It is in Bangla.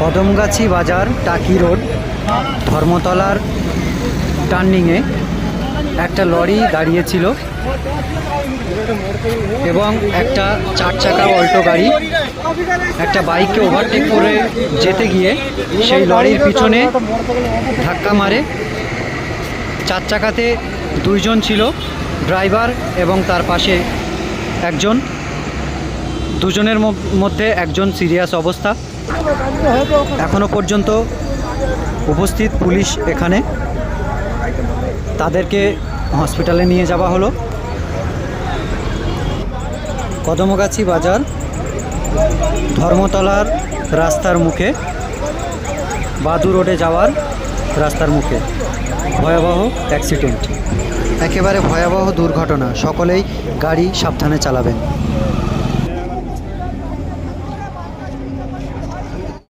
কদমগাছি বাজার, টাকি রোড, ধর্মতলার টার্নিংয়ে একটা লরি দাঁড়িয়েছিল এবং একটা চার চাকা অল্টো গাড়ি। একটা বাইককে ওভারটেক করে যেতে গিয়ে সেই লরির পিছনে ধাক্কা মারে। চার চাকাতে দুইজন ছিল ড্রাইভার এবং তার পাশে একজন। দুজনের মধ্যে একজন সিরিয়াস অবস্থা। এখনও পর্যন্ত উপস্থিত পুলিশ এখানে। তাদেরকে হসপিটালে নিয়ে যাওয়া হলো। কদমগাছি বাজার, ধর্মতলার রাস্তার মুখে, বাদু রোডে যাওয়ার রাস্তার মুখে। ভয়াবহ অ্যাক্সিডেন্ট। একেবারে ভয়াবহ দুর্ঘটনা। সকলেই গাড়ি সাবধানে চালাবেন।